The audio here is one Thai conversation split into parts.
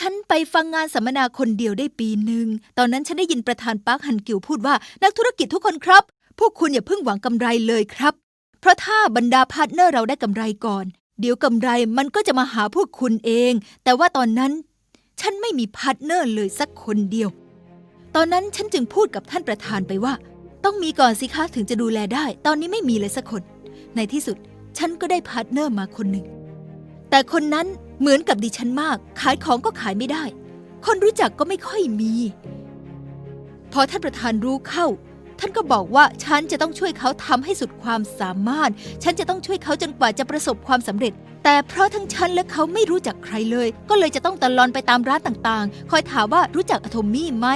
ฉันไปฟังงานสัมมนาคนเดียวได้ปีหนึ่ง ตอนนั้นฉันได้ยินประธานปาร์คฮันกิวพูดว่านักธุรกิจทุกคนครับ พวกคุณอย่าเพิ่งหวังกำไรเลยครับ เพราะถ้าบรรดาพาร์ทเนอร์เราได้กำไรก่อน เดี๋ยวกำไรมันก็จะมาหาพวกคุณเอง แต่ว่าตอนนั้น ฉันไม่มีพาร์ทเนอร์เลยสักคนเดียว ตอนนั้นฉันจึงพูดกับท่านประธานไปว่า ต้องมีก่อนสิคะถึงจะดูแลได้ ตอนนี้ไม่มีเลยสักคน ในที่สุดฉันก็ได้พาร์ทเนอร์มาคนหนึ่งแต่คนนั้น เหมือนกับดิฉันมาก ขายของก็ขายไม่ได้ คนรู้จักก็ไม่ค่อยมี พอท่านประธานรู้เข้า ท่านก็บอกว่าฉันจะต้องช่วยเขาทำให้สุดความสามารถ ฉันจะต้องช่วยเขาจนกว่าจะประสบความสำเร็จ แต่เพราะทั้งฉันและเขาไม่รู้จักใครเลย ก็เลยจะต้องตะลอนไปตามร้านต่างๆ คอยถามว่ารู้จักอะโทมี่ไหม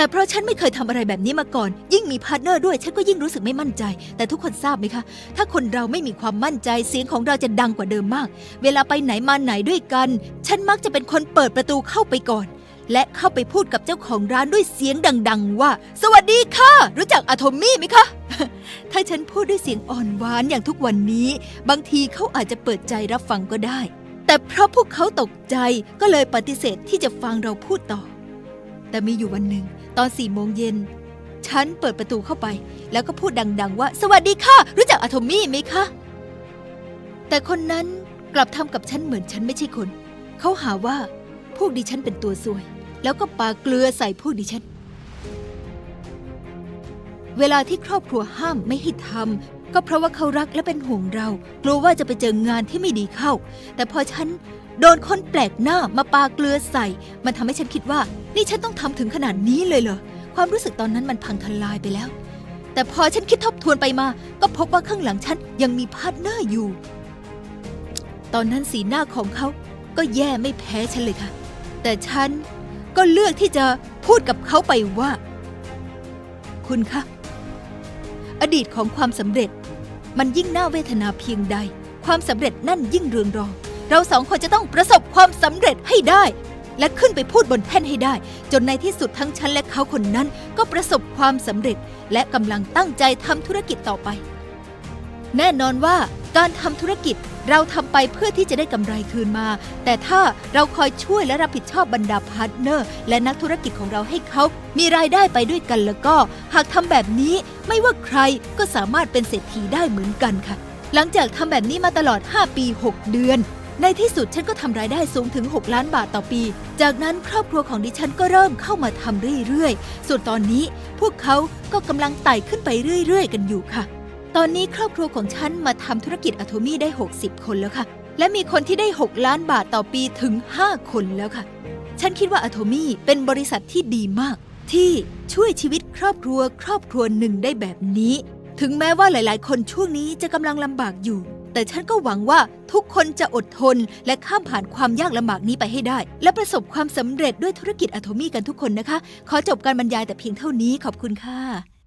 แต่เพราะฉันไม่เคยทำอะไรแบบนี้มาก่อน ยิ่งมีพาร์ทเนอร์ด้วย ฉันก็ยิ่งรู้สึกไม่มั่นใจ แต่ทุกคนทราบไหมคะ ถ้าคนเราไม่มีความมั่นใจเสียงของเราจะดังกว่าเดิมมาก เวลาไปไหนมาไหนด้วยกัน ฉันมักจะเป็นคนเปิดประตูเข้าไปก่อน และเข้าไปพูดกับเจ้าของร้านด้วยเสียงดัง ๆ ว่า สวัสดีค่ะ รู้จักอะโทมี่ไหมคะ ถ้าฉันพูดด้วยเสียงอ่อนหวานอย่างทุกวันนี้ บางทีเขาอาจจะเปิดใจรับฟังก็ได้ แต่เพราะพวกเขาตกใจก็เลยปฏิเสธที่จะฟังเราพูดต่อ แต่มีอยู่วันหนึ่ง ตอนสี่โมงเย็น ฉันเปิดประตูเข้าไป แล้วก็พูดดัง ๆ ว่า สวัสดีค่ะ รู้จักอะโทมี่ไหมคะ แต่คนนั้นกลับทำกับฉันเหมือนฉันไม่ใช่คน เขาหาว่า พวกดิฉันเป็นตัวซวย แล้วก็ปาเกลือใส่พวกดิฉัน เวลาที่ครอบครัวห้ามไม่ให้ทำก็เพราะว่าเขารักและเป็นห่วงเรา กลัวว่าจะไปเจองานที่ไม่ดีเข้า แต่พอฉัน โดนคนแปลกหน้ามาปาเกลือใส่ มันทำให้ฉันคิดว่า นี่ฉันต้องทำถึงขนาดนี้เลยเหรอ ความรู้สึกตอนนั้นมันพังทลายไปแล้ว แต่พอฉันคิดทบทวนไปมา ก็พบว่าข้างหลังฉันยังมีพาร์ทเนอร์อยู่ ตอนนั้นสีหน้าของเขาก็แย่ไม่แพ้ฉันเลยค่ะ แต่ฉันก็เลือกที่จะพูดกับเขาไปว่า คุณคะ อดีตของความสำเร็จ มันยิ่งน่าเวทนาเพียงใด ความสำเร็จนั่นยิ่งเรืองรอง เราสองคนจะต้องประสบความสำเร็จให้ได้ และขึ้นไปพูดบนแท่นให้ได้ จนในที่สุดทั้งฉันและเขาคนนั้นก็ประสบความสำเร็จ และกำลังตั้งใจทำธุรกิจต่อไป แน่นอนว่าการทำธุรกิจเราทำไปเพื่อที่จะได้กำไรคืนมา แต่ถ้าเราคอยช่วยและรับผิดชอบบรรดาพาร์ทเนอร์ และนักธุรกิจของเราให้เขามีรายได้ไปด้วยกันแล้วก็ หากทำแบบนี้ไม่ว่าใครก็สามารถเป็นเศรษฐีได้เหมือนกันค่ะ หลังจากทำแบบนี้มาตลอด 5 ปี 6 เดือน ในที่สุดฉันก็ทำรายได้สูงถึง 6 ล้านบาทต่อปี จากนั้นครอบครัวของดิฉันก็เริ่มเข้ามาทำเรื่อยๆ ส่วนตอนนี้พวกเขาก็กำลังไต่ขึ้นไปเรื่อยๆ กันอยู่ค่ะ ตอนนี้ครอบครัวของฉันมาทำธุรกิจอะโทมี่ได้ 60 คนแล้วค่ะ และมีคนที่ได้ 6 ล้านบาทต่อปีถึง 5 คนแล้วค่ะ ฉันคิดว่าอะโทมี่เป็นบริษัทที่ดีมาก ที่ช่วยชีวิตครอบครัว ครอบครัวหนึ่งได้แบบนี้ ถึงแม้ว่าหลาย ๆ คนช่วงนี้จะกำลังลำบากอยู่ แต่ฉันก็หวังว่าทุกคนจะอดทน และข้ามผ่านความยากลำบากนี้ไปให้ได้ และประสบความสำเร็จด้วยธุรกิจอะโทมี่กันทุกคนนะคะ ขอจบการบรรยายแต่เพียงเท่านี้ขอบคุณค่ะ